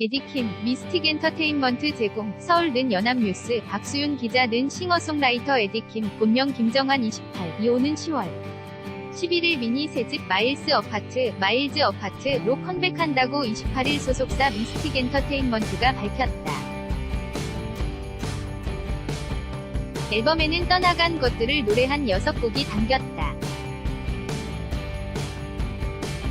에디킴, 미스틱 엔터테인먼트 제공, 서울 는 연합뉴스, 박수윤 기자 는 싱어송라이터 에디킴, 본명 김정환 28, 이오는 10월. 11일 미니 새집 마일스 어파트, 마일즈 어파트로 컴백한다고 28일 소속사 미스틱 엔터테인먼트가 밝혔다. 앨범에는 떠나간 것들을 노래한 6곡이 담겼다.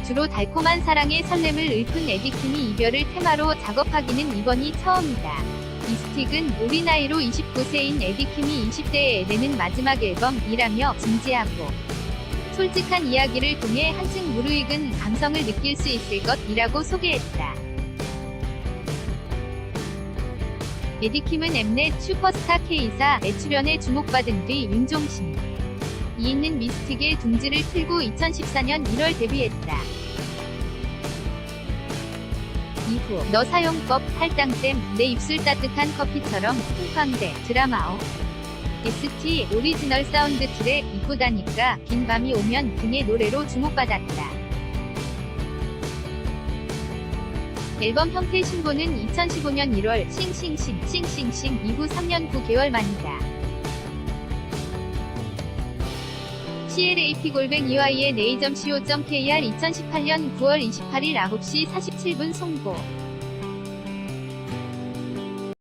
주로 달콤한 사랑의 설렘을 읊은 에디킴이 이별을 테마로 작업하기는 이번이 처음이다. 미스틱은 우리 나이로 29세인 에디킴이 20대에 내는 마지막 앨범이라며 진지하고 솔직한 이야기를 통해 한층 무르익은 감성을 느낄 수 있을 것이라고 소개했다. 에디킴은 엠넷 슈퍼스타 K사에 출연해 주목받은 뒤 윤종신, 이 있는 미스틱의 둥지를 틀고 2014년 1월 데뷔했다. 이후 너 사용법 할당댐 내 입술 따뜻한 커피처럼 쿵쾅대 드라마오 ST 오리지널 사운드 트랙 이쁘다니까 긴 밤이 오면 등의 노래로 주목받았다. 앨범 형태 신고는 2015년 1월 싱싱싱 싱싱싱 이후 3년 9개월 만이다. CLAP 골뱅 EY의 네이점 co.kr 2018년 9월 28일 9시 47분 송고